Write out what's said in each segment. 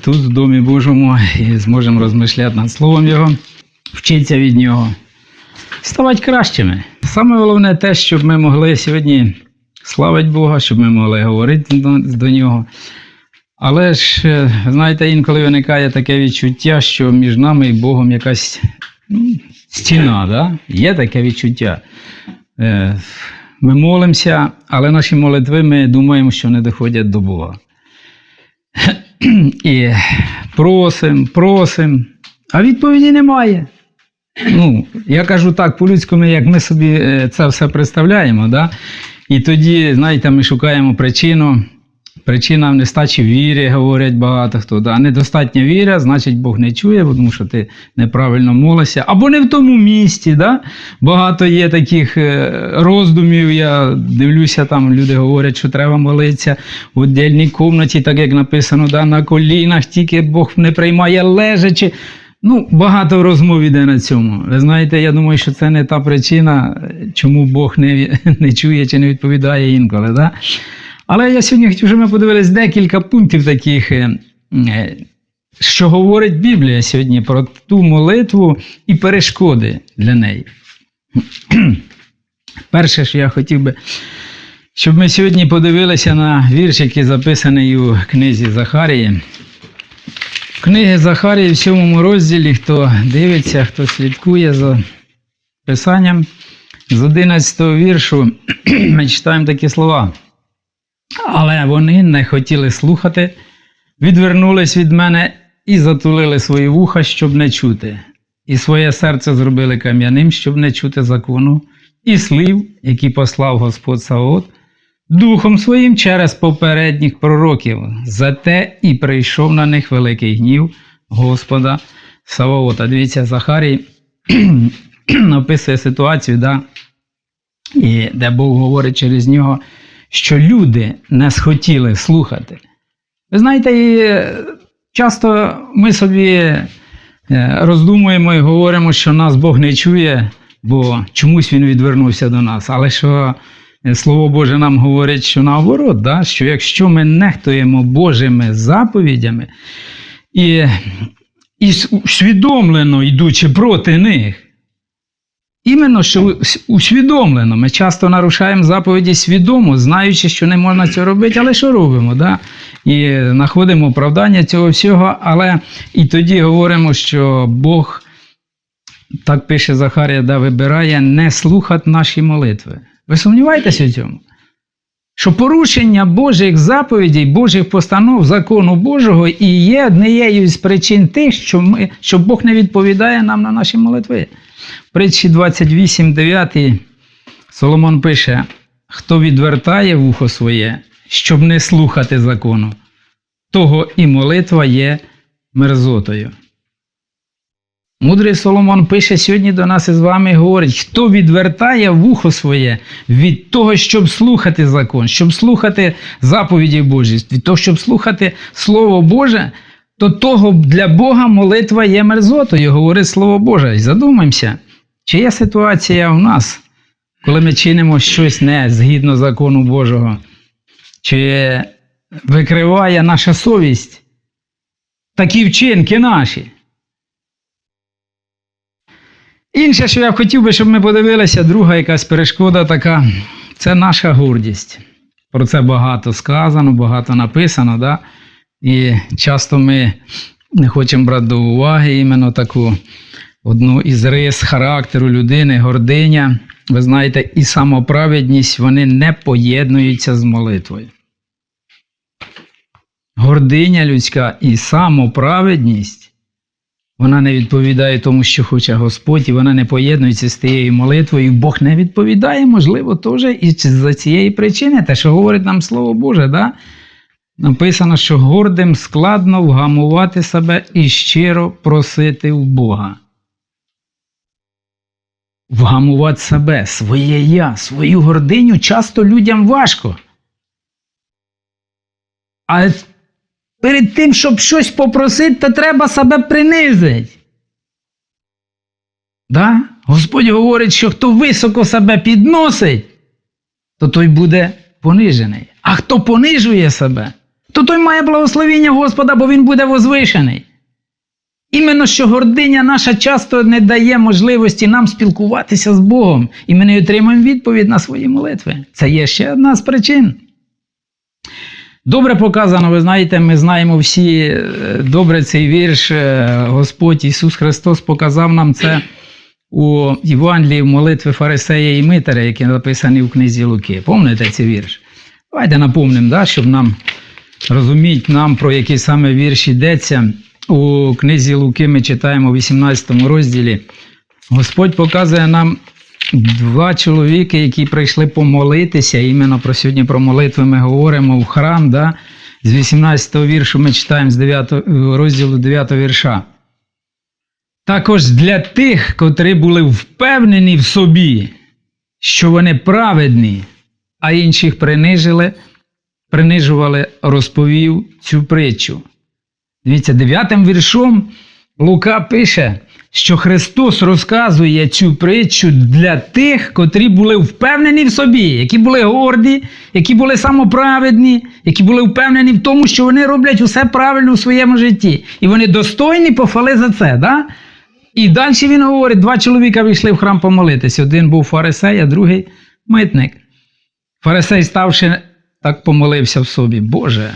Тут, в Домі Божому, і зможемо розмишляти над Словом Його, вчитися від Нього, ставати кращими. Саме головне те, щоб ми могли сьогодні славити Бога, щоб ми могли говорити до, до Нього. Але ж, е, знаєте, інколи виникає таке відчуття, що між нами і Богом якась ну, стіна, да? є таке відчуття. Е, Ми молимося, але наші молитви ми думаємо, що не доходять до Бога. І просим, просим, а відповіді немає. Ну, я кажу так, по-людському, як ми собі е, це все представляємо, да? і тоді, знаєте, ми шукаємо причину. Причина в нестачі віри, говорять багато хто. Да? Недостатня віра, значить Бог не чує, тому що ти неправильно молишся. Або не в тому місці. Да? Багато є таких е, роздумів. Я дивлюся, там люди говорять, що треба молитися в віддільній кімнаті, так як написано, да? на колінах, тільки Бог не приймає лежачи. Ну, багато розмов іде на цьому. Ви знаєте, я думаю, що це не та причина, чому Бог не, не чує чи не відповідає інколи. Да? Але я сьогодні хотів, щоб ми подивились декілька пунктів таких, е, е, що говорить Біблія сьогодні про ту молитву і перешкоди для неї. Перше, що я хотів би, щоб ми сьогодні подивилися на вірш, який записаний у книзі Захарії. Книги Захарії в сьомому розділі, хто дивиться, хто слідкує за писанням, з 11 віршу ми читаємо такі слова. Але вони не хотіли слухати, відвернулись від мене і затулили свої вуха, щоб не чути, і своє серце зробили кам'яним, щоб не чути закону, і слів, які послав Господь Саот, духом своїм через попередніх пророків. Зате і прийшов на них великий гнів Господа Савоота. Дивіться, Захарій описує ситуацію, да? і де Бог говорить через нього що люди не схотіли слухати. Ви знаєте, часто ми собі е, роздумуємо і говоримо, що нас Бог не чує, бо чомусь Він відвернувся до нас. Але що е, Слово Боже нам говорить, що наоборот, да? що якщо ми нехтуємо Божими заповідями і, і усвідомлено йдучи проти них, Іменно що усвідомлено. Ми часто нарушаємо заповіді свідомо, знаючи, що не можна цього робити, але що робимо? Да? І знаходимо оправдання цього всього, але і тоді говоримо, що Бог, так пише Захарія, да, вибирає не слухати наші молитви. Ви сумніваєтеся у цьому? Що порушення Божих заповідей, Божих постанов закону Божого і є однією з причин тих, що, ми, що Бог не відповідає нам на наші молитви. Притчі 28, 9 Соломон пише: хто відвертає вухо своє, щоб не слухати закону, того і молитва є мерзотою. Мудрий Соломон пише сьогодні до нас із вами говорить, хто відвертає вухо своє від того, щоб слухати закон, щоб слухати заповіді Божі, від того, щоб слухати Слово Боже, то того для Бога молитва є мерзотою, говорить Слово Боже. Задумаємося, чи є ситуація у нас, коли ми чинимо щось не згідно закону Божого, чи викриває наша совість такі вчинки наші. Інше, що я хотів би, щоб ми подивилися, друга якась перешкода така, це наша гордість. Про це багато сказано, багато написано. Да? І часто ми не хочемо брати до уваги іменно таку одну із рис характеру людини, гординя. Ви знаєте, і самоправедність вони не поєднуються з молитвою. Гординя людська і самоправедність, вона не відповідає тому, що хоче Господь, і вона не поєднується з тією молитвою. Бог не відповідає, можливо, теж і за цієї причини, те, що говорить нам Слово Боже. Да? Написано, що гордим складно вгамувати себе і щиро просити в Бога. Вгамувати себе, своє я, свою гординю часто людям важко. А перед тим, щоб щось попросити, то треба себе принизити. Да? Господь говорить, що хто високо себе підносить, то той буде понижений. А хто понижує себе, то той має благословіння Господа, бо він буде возвишений. Іменно що гординя наша часто не дає можливості нам спілкуватися з Богом, і ми не отримуємо відповідь на свої молитви. Це є ще одна з причин. Добре показано, ви знаєте, ми знаємо всі е, добре цей вірш. е, Господь Ісус Христос показав нам це у Євангелії молитви Фарисея і Митаря, які написані в книзі Луки. Пам'ятаєте цей вірш? Давайте напомнимо, да, щоб нам розуміти, нам про який саме вірш йдеться. У книзі Луки ми читаємо в 18 розділі. Господь показує нам два чоловіки, які прийшли помолитися. Іменно про сьогодні про молитви ми говоримо в храм. Да? З 18 віршу ми читаємо з 9, розділу 9 вірша. Також для тих, котрі були впевнені в собі, що вони праведні, а інших принижили, принижували, розповів цю притчу. Дивіться, дев'ятим віршом Лука пише, що Христос розказує цю притчу для тих, котрі були впевнені в собі, які були горді, які були самоправедні, які були впевнені в тому, що вони роблять усе правильно у своєму житті. І вони достойні похвали за це. Да? І далі він говорить: два чоловіка вийшли в храм помолитися. Один був фарисей, а другий митник. Фарисей, ставши, так помолився в собі. Боже,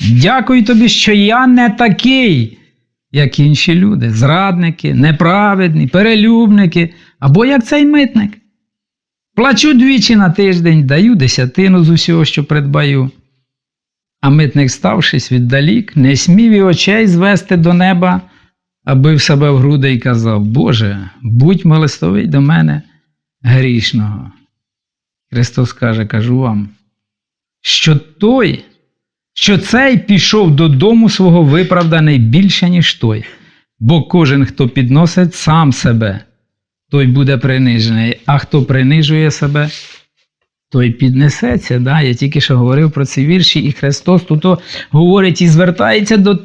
дякую тобі, що я не такий, як інші люди. Зрадники, неправедні, перелюбники, або як цей митник. Плачу двічі на тиждень, даю десятину з усього, що придбаю. А митник, ставшись віддалік, не смів і очей звести до неба, а бив себе в груди і казав: Боже, будь милостивий до мене грішного. Христос каже, кажу вам, що той, що цей пішов додому свого виправданий більше, ніж той, бо кожен, хто підносить сам себе, той буде принижений, а хто принижує себе, той піднесеться. Да? Я тільки що говорив про ці вірші, і Христос тут говорить і звертається до,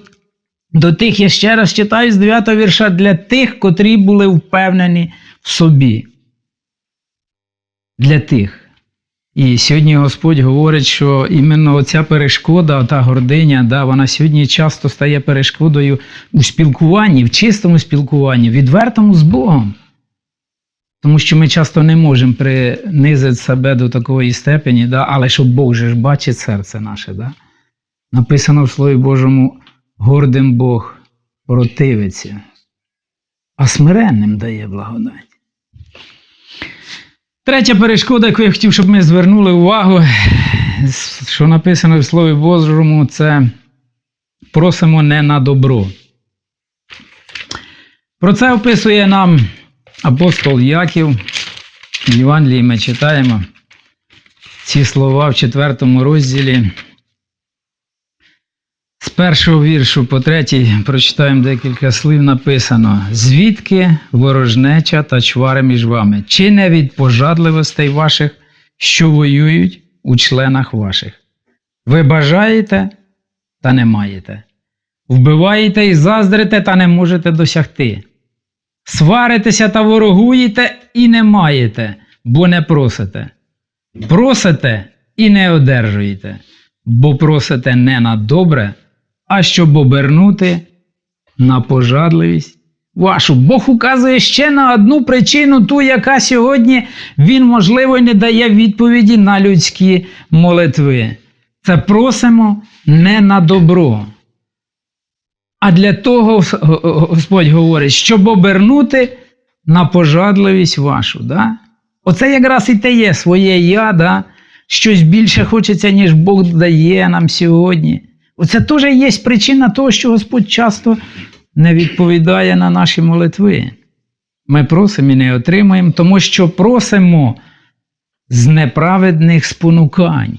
до тих, я ще раз читаю з 9 вірша, для тих, котрі були впевнені в собі. Для тих. І сьогодні Господь говорить, що іменно оця перешкода, та гординя, да, вона сьогодні часто стає перешкодою у спілкуванні, в чистому спілкуванні, відвертому з Богом. Тому що ми часто не можемо принизити себе до такої степені, да, але щоб Бог же ж бачить серце наше. Да? Написано в Слові Божому, гордим Бог противиться, а смиренним дає благодать. Третя перешкода, яку я хотів, щоб ми звернули увагу, що написано в Слові Божому, це просимо не на добро. Про це описує нам апостол Яків. В Євангелії ми читаємо ці слова в четвертому розділі. З першого віршу по третій прочитаємо декілька слів написано: звідки ворожнеча та чвари між вами? Чи не від пожадливостей ваших, що воюють у членах ваших? Ви бажаєте та не маєте, вбиваєте і заздрите та не можете досягти. Сваритеся та ворогуєте і не маєте, бо не просите. Просите і не одержуєте, бо просите не на добре, а щоб обернути на пожадливість вашу. Бог указує ще на одну причину, ту, яка сьогодні він, можливо, не дає відповіді на людські молитви. Це просимо не на добро. А для того Господь говорить, щоб обернути на пожадливість вашу. Да? Оце якраз і те є своє я, да? щось більше хочеться, ніж Бог дає нам сьогодні. Оце теж є причина того, що Господь часто не відповідає на наші молитви. Ми просимо і не отримаємо, тому що просимо з неправедних спонукань.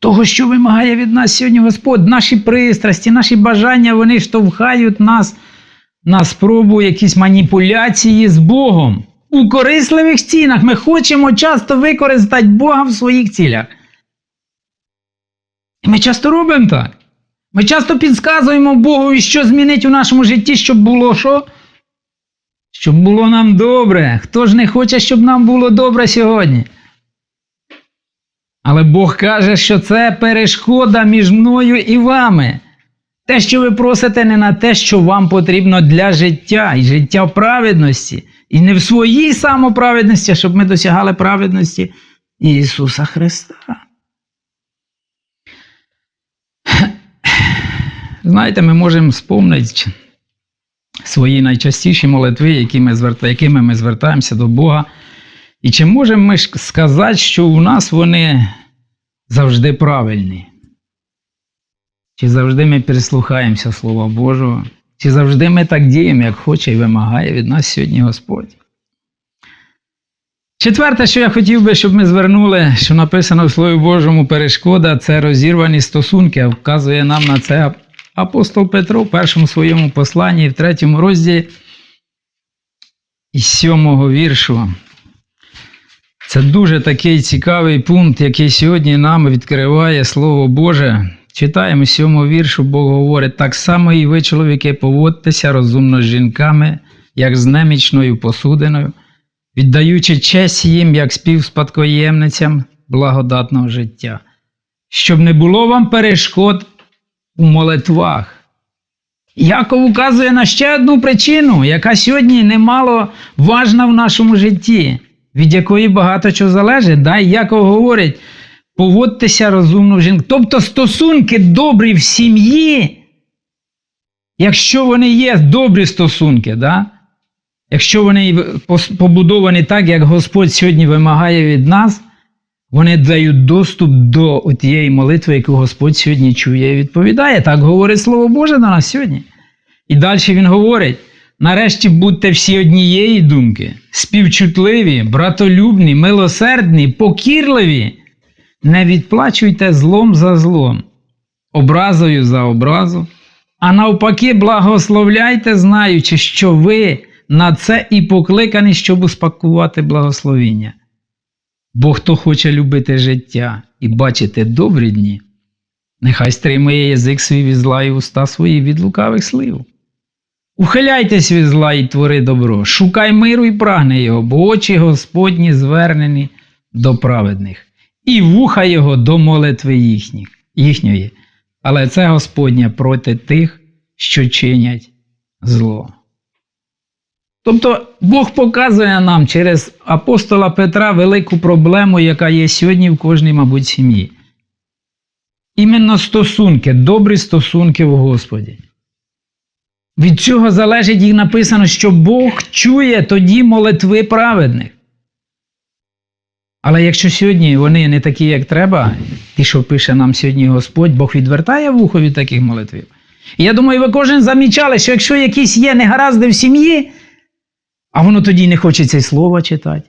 Того, що вимагає від нас сьогодні Господь, наші пристрасті, наші бажання, вони штовхають нас на спробу якісь маніпуляції з Богом. У корисливих цінах ми хочемо часто використати Бога в своїх цілях. І ми часто робимо так. Ми часто підказуємо Богу, що змінить у нашому житті, щоб було що? Щоб було нам добре. Хто ж не хоче, щоб нам було добре сьогодні? Але Бог каже, що це перешкода між мною і вами. Те, що ви просите, не на те, що вам потрібно для життя, і життя в праведності, і не в своїй самоправедності, щоб ми досягали праведності Ісуса Христа. Знаєте, ми можемо спомнити свої найчастіші молитви, які зверта- якими ми звертаємося до Бога. І чи можемо ми сказати, що у нас вони завжди правильні? Чи завжди ми прислухаємося Слова Божого? Чи завжди ми так діємо, як хоче і вимагає від нас сьогодні Господь? Четверте, що я хотів би, щоб ми звернули, що написано в Слові Божому перешкода, це розірвані стосунки, вказує нам на це апостол Петро в першому своєму посланні, в третьому розділі із сьомого віршу. Це дуже такий цікавий пункт, який сьогодні нам відкриває Слово Боже. Читаємо сьомого віршу, Бог говорить, так само і ви, чоловіки, поводьтеся розумно з жінками, як з немічною посудиною, віддаючи честь їм, як співспадкоємницям благодатного життя, щоб не було вам перешкод у молитвах. Яков указує на ще одну причину, яка сьогодні немало важна в нашому житті, від якої багато чого залежить. Да? Яков говорить, поводьтеся розумно в жінку. Тобто стосунки добрі в сім'ї, якщо вони є добрі стосунки, да? якщо вони побудовані так, як Господь сьогодні вимагає від нас, вони дають доступ до тієї молитви, яку Господь сьогодні чує і відповідає. Так говорить Слово Боже до нас сьогодні. І далі він говорить: нарешті будьте всі однієї думки, співчутливі, братолюбні, милосердні, покірливі. Не відплачуйте злом за злом, образою за образу, а навпаки, благословляйте, знаючи, що ви на це і покликані, щоб успакувати благословіння. Бо хто хоче любити життя і бачити добрі дні, нехай стримує язик свій від зла і уста свої від лукавих слив. Ухиляйтесь від зла і твори добро, шукай миру і прагни його, бо очі Господні звернені до праведних, і вуха його до молитви їхніх, їхньої. Але це Господнє проти тих, що чинять зло. Тобто Бог показує нам через апостола Петра велику проблему, яка є сьогодні в кожній, мабуть, сім'ї. Іменно стосунки, добрі стосунки в Господі. Від цього залежить і написано, що Бог чує тоді молитви праведних. Але якщо сьогодні вони не такі, як треба, ті, що пише нам сьогодні Господь, Бог відвертає вухо від таких молитвів. І я думаю, ви кожен замічали, що якщо якісь є негаразди в сім'ї, а воно тоді не хочеться й слова читати.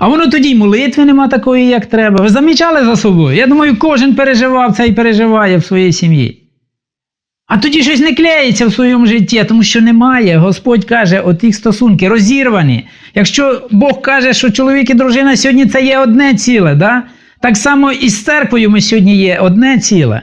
А воно тоді й молитви нема такої, як треба. Ви замічали за собою? Я думаю, кожен переживав це і переживає в своїй сім'ї. А тоді щось не клеїться в своєму житті, тому що немає. Господь каже, отих стосунки розірвані. Якщо Бог каже, що чоловік і дружина сьогодні це є одне ціле, да? так само і з церквою ми сьогодні є одне ціле.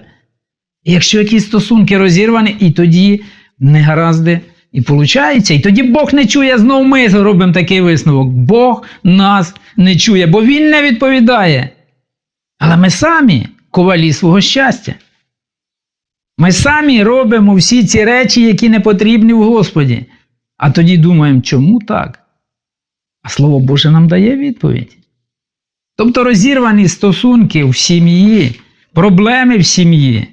І якщо якісь стосунки розірвані, і тоді негаразди і виходить. І тоді Бог не чує, знову ми робимо такий висновок. Бог нас не чує, бо Він не відповідає. Але ми самі ковалі свого щастя. Ми самі робимо всі ці речі, які не потрібні в Господі. А тоді думаємо, чому так? А Слово Боже нам дає відповідь. Тобто розірвані стосунки в сім'ї, проблеми в сім'ї,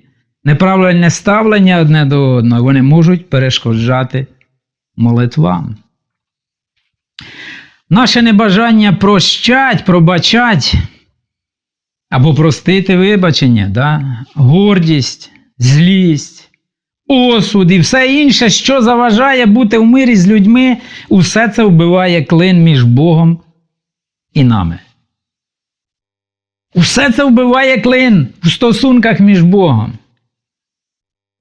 неправильне ставлення одне до одного, вони можуть перешкоджати молитвам. Наше небажання прощать, пробачать або простити вибачення, да? гордість, злість, осуд і все інше, що заважає бути в мирі з людьми, усе це вбиває клин між Богом і нами. Усе це вбиває клин в стосунках між Богом.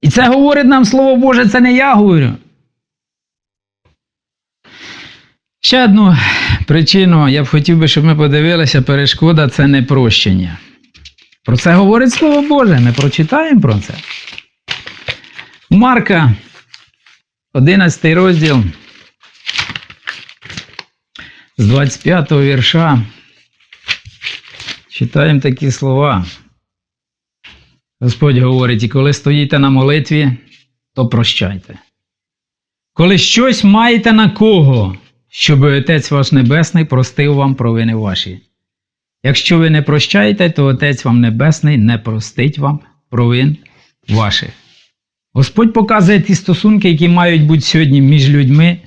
І це говорить нам Слово Боже, це не я говорю. Ще одну причину я б хотів би, щоб ми подивилися, перешкода це непрощення. Про це говорить Слово Боже, ми прочитаємо про це. Марка, 11 розділ з 25 вірша. Читаємо такі слова. Господь говорить, і коли стоїте на молитві, то прощайте. Коли щось маєте на кого, щоб Отець ваш Небесний простив вам провини ваші. Якщо ви не прощаєте, то Отець вам Небесний не простить вам провин ваших. Господь показує ті стосунки, які мають бути сьогодні між людьми,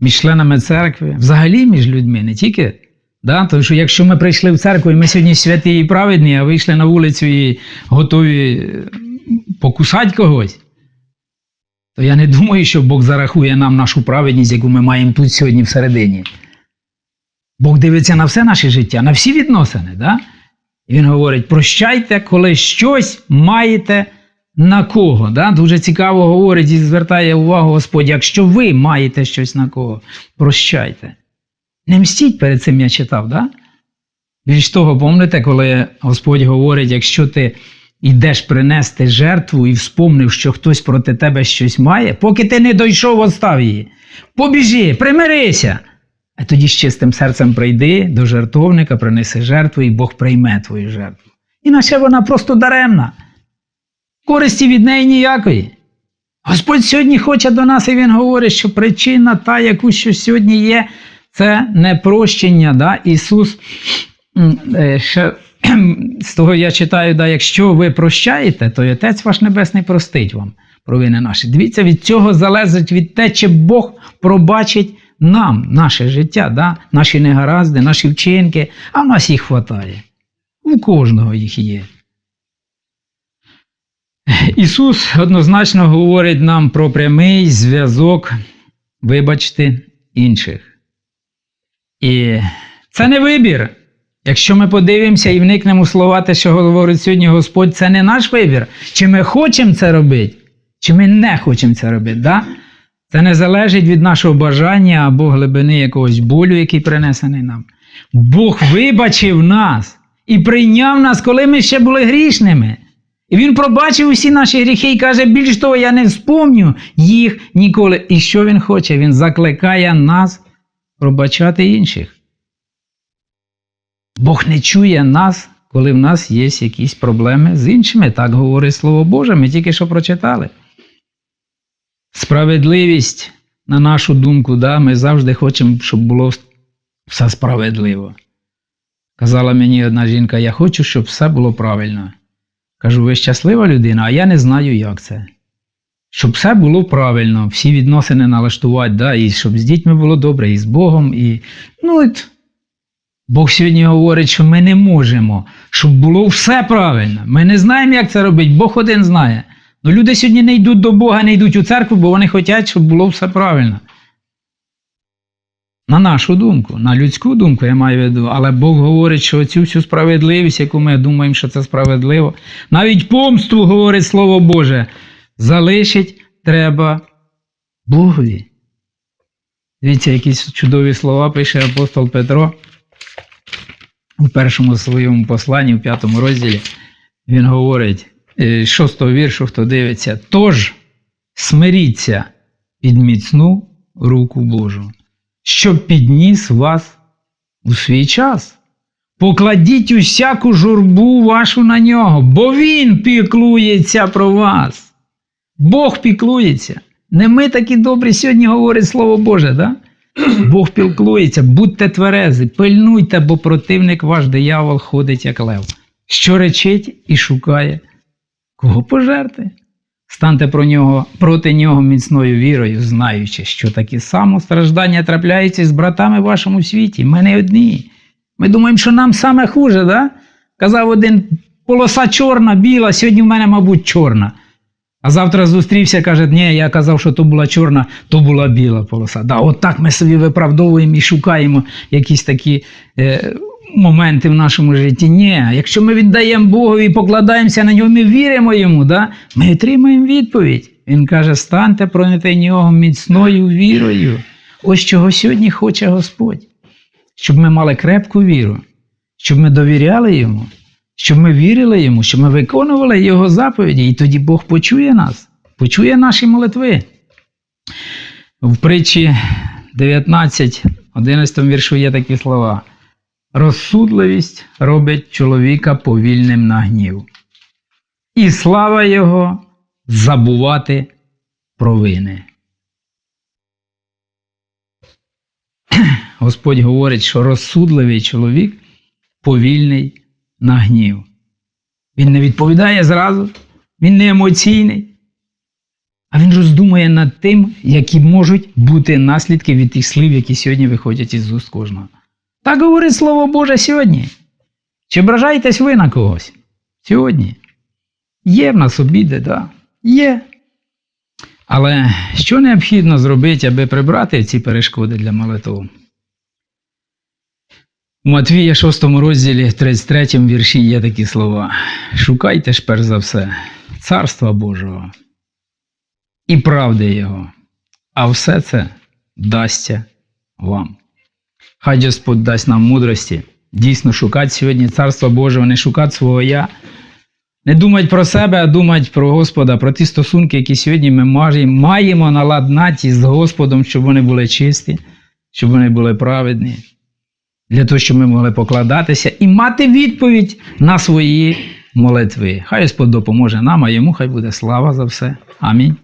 між членами церкви, взагалі між людьми, не тільки. Да? Тому що якщо ми прийшли в церкву і ми сьогодні святі і праведні, а вийшли на вулицю і готові е, покусати когось, то я не думаю, що Бог зарахує нам нашу праведність, яку ми маємо тут сьогодні всередині. Бог дивиться на все наше життя, на всі відносини. Да? І він говорить: прощайте, коли щось маєте на кого. Да? Дуже цікаво говорить і звертає увагу Господь, якщо ви маєте щось на кого, прощайте. Не мстіть перед цим я читав, да? Більш того, пам'ятаєте, коли Господь говорить, якщо ти йдеш принести жертву і вспомнив, що хтось проти тебе щось має, поки ти не дійшов, остав її. Побіжи, примирися. А тоді з чистим серцем прийди до жертовника, принеси жертву, і Бог прийме твою жертву. Іначе вона просто даремна. Користі від неї ніякої. Господь сьогодні хоче до нас, і Він говорить, що причина та, яку що сьогодні є, це непрощення. Да? Ісус е, ще, з того я читаю, да, якщо ви прощаєте, то Отець ваш Небесний простить вам провини наші. Дивіться, від цього залежить від те, чи Бог пробачить нам наше життя, да? наші негаразди, наші вчинки, а в нас їх вистачає. У кожного їх є. Ісус однозначно говорить нам про прямий зв'язок, вибачте, інших. І це не вибір. Якщо ми подивимося і вникнемо слова, те, що говорить сьогодні Господь, це не наш вибір. Чи ми хочемо це робити, чи ми не хочемо це робити. Да? Це не залежить від нашого бажання або глибини якогось болю, який принесений нам. Бог вибачив нас і прийняв нас, коли ми ще були грішними. І він пробачив усі наші гріхи і каже, більш того, я не вспомню їх ніколи. І що він хоче? Він закликає нас пробачати інших. Бог не чує нас, коли в нас є якісь проблеми з іншими. Так говорить Слово Боже, ми тільки що прочитали. Справедливість, на нашу думку, да, ми завжди хочемо, щоб було все справедливо. Казала мені одна жінка: я хочу, щоб все було правильно. Кажу, ви щаслива людина, а я не знаю, як це. Щоб все було правильно, всі відносини налаштувати, да, і щоб з дітьми було добре, і з Богом. і... Ну, от, Бог сьогодні говорить, що ми не можемо, щоб було все правильно. Ми не знаємо, як це робити, Бог один знає. Ну люди сьогодні не йдуть до Бога, не йдуть у церкву, бо вони хочуть, щоб було все правильно. На нашу думку, на людську думку, я маю в виду, але Бог говорить, що цю всю справедливість, яку ми думаємо, що це справедливо, навіть помсту, говорить Слово Боже, залишить треба Богові. Дивіться, якісь чудові слова пише апостол Петро у першому своєму посланні, у п'ятому розділі. Він говорить, е, шостого віршу, хто дивиться, тож смиріться під міцну руку Божу щоб підніс вас у свій час. Покладіть усяку журбу вашу на нього, бо Він піклується про вас. Бог піклується. Не ми такі добрі сьогодні говорить Слово Боже, да? Бог піклується, будьте тверези, пильнуйте, бо противник ваш диявол ходить, як лев, що речить і шукає, кого пожерти. Станьте про нього, проти нього міцною вірою, знаючи, що такі само страждання трапляються з братами в вашому світі. Ми не одні. Ми думаємо, що нам саме хуже, да? Казав один полоса чорна, біла, сьогодні в мене, мабуть, чорна. А завтра зустрівся, каже, ні, я казав, що то була чорна, то була біла полоса. Да, От так ми собі виправдовуємо і шукаємо якісь такі е, моменти в нашому житті. Ні, якщо ми віддаємо Богу і покладаємося на нього, ми віримо йому, да? ми отримаємо відповідь. Він каже: станьте проти нього міцною вірою. Ось чого сьогодні хоче Господь. Щоб ми мали крепку віру, щоб ми довіряли йому, щоб ми вірили йому, щоб ми виконували Його заповіді, і тоді Бог почує нас, почує наші молитви. В притчі 19, 11 віршу є такі слова. розсудливість робить чоловіка повільним на гнів. І слава його забувати провини. Господь говорить, що розсудливий чоловік повільний на гнів. Він не відповідає зразу, він не емоційний, а він роздумує над тим, які можуть бути наслідки від тих слів, які сьогодні виходять із уст кожного. Так говорить Слово Боже сьогодні. Чи ображаєтесь ви на когось? Сьогодні. Є в нас обіди? Да? Є. Але що необхідно зробити, аби прибрати ці перешкоди для молитв? У Матвія 6 розділі 33 вірші є такі слова. Шукайте ж перш за все Царства Божого і правди Його, а все це дасться вам. Хай Господь дасть нам мудрості дійсно шукати сьогодні Царства Божого, не шукати свого я, не думати про себе, а думати про Господа, про ті стосунки, які сьогодні ми маємо, наладнати з Господом, щоб вони були чисті, щоб вони були праведні для того, щоб ми могли покладатися і мати відповідь на свої молитви. Хай Господь допоможе нам, а йому хай буде слава за все. Амінь.